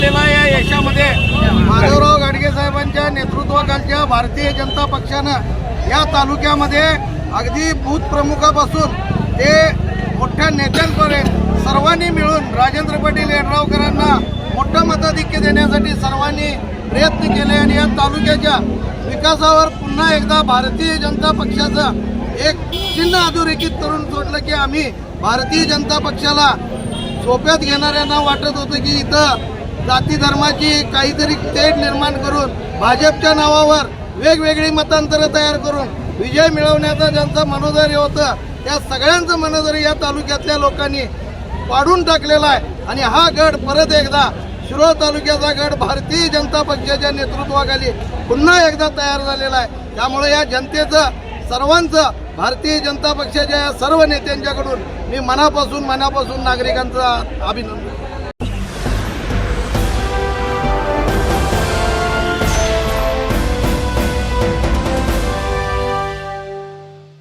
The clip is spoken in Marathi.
यश आहे. या यशामध्ये माधवराव गाडगे साहेबांच्या नेतृत्वाखालच्या भारतीय जनता पक्षानं या तालुक्यामध्ये अगदी बूथ प्रमुखापासून ते मोठ्या नेत्यांपर्यंत सर्वांनी मिळून राजेंद्र पाटील यड्रावकरांना मोठं मताधिक्य देण्यासाठी सर्वांनी प्रयत्न केले आणि या तालुक्याच्या विकासावर पुन्हा एकदा भारतीय जनता पक्षाचं एक चिन्ह अधोरेखित करून सोडलं की आम्ही भारतीय जनता पक्षाला सोप्यात घेणाऱ्यांना वाटत होतं की इथं जाती धर्माची काहीतरी तेढ निर्माण करून भाजपच्या नावावर वेगवेगळी मतांतरं तयार करून विजय मिळवण्याचं ज्यांचं मनोधैर्य होतं त्या सगळ्यांचं मनोधैर्य या तालुक्यातल्या लोकांनी पाडून टाकलेला आहे. आणि हा गड परत एकदा शिरोळ तालुक्याचा गड भारतीय जनता पक्षाच्या नेतृत्वाखाली पुन्हा एकदा तयार झालेला आहे. त्यामुळे या जनतेचं सर्वांचं भारतीय जनता पक्षाच्या या सर्व नेत्यांच्याकडून मी मनापासून मनापासून नागरिकांचं अभिनंदन